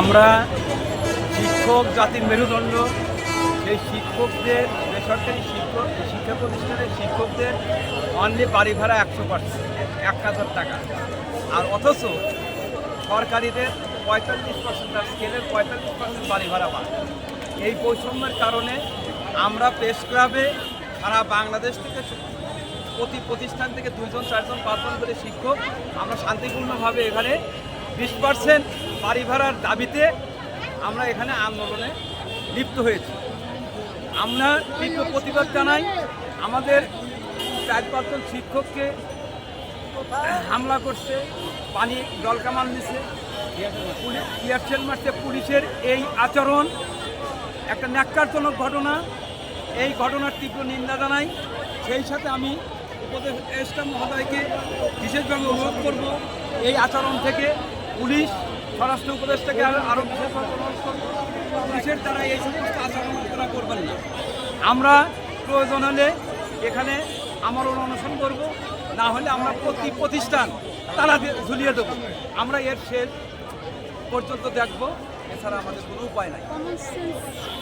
আমরা শিক্ষক জাতির মেরুদণ্ড, সেই শিক্ষকদের, বেসরকারি শিক্ষক শিক্ষা প্রতিষ্ঠানের শিক্ষকদের অনলি বাড়ি ভাড়া একশো পার্সেন্ট, এক হাজার টাকা। আর অথচ সরকারিদের পঁয়তাল্লিশ পার্সেন্ট তার স্কেলের পঁয়তাল্লিশ পার্সেন্ট বাড়ি ভাড়া পায় এই বৈষম্যের কারণে আমরা প্রেস ক্লাবে সারা বাংলাদেশ থেকে প্রতি প্রতিষ্ঠান থেকে দুজন চারজন, পাঁচজন করে শিক্ষক আমরা শান্তিপূর্ণভাবে এখানে বিশ পার্সেন্ট বাড়ি ভাড়ার দাবিতে আমরা এখানে আন্দোলনে লিপ্ত হয়েছি। আমরা তীব্র প্রতিবাদ জানাই আমাদের চার পাঁচজন শিক্ষককে হামলা করছে, পানি জলকামান দিছে টিয়ারশেল মারছে, পুলিশের এই আচরণ একটা ন্যাক্কারজনক ঘটনা। এই ঘটনার তীব্র নিন্দা জানাই। সেই সাথে আমি উপদেষ্টা মহোদয়কে বিশেষভাবে অনুরোধ করব, এই আচরণ থেকে পুলিশ স্বরাষ্ট্র উপদেষ্টাকে আরও করব পুলিশের দ্বারা এই সমস্ত আচরণ আপনারা করবেন না? আমরা প্রয়োজন হলে এখানে আমার অনশন করব, না হলে আমরা প্রতি প্রতিষ্ঠান তারা ঝুলিয়ে দেবো। আমরা এর শেষ পর্যন্ত দেখব, এছাড়া আমাদের কোনো উপায় নাই।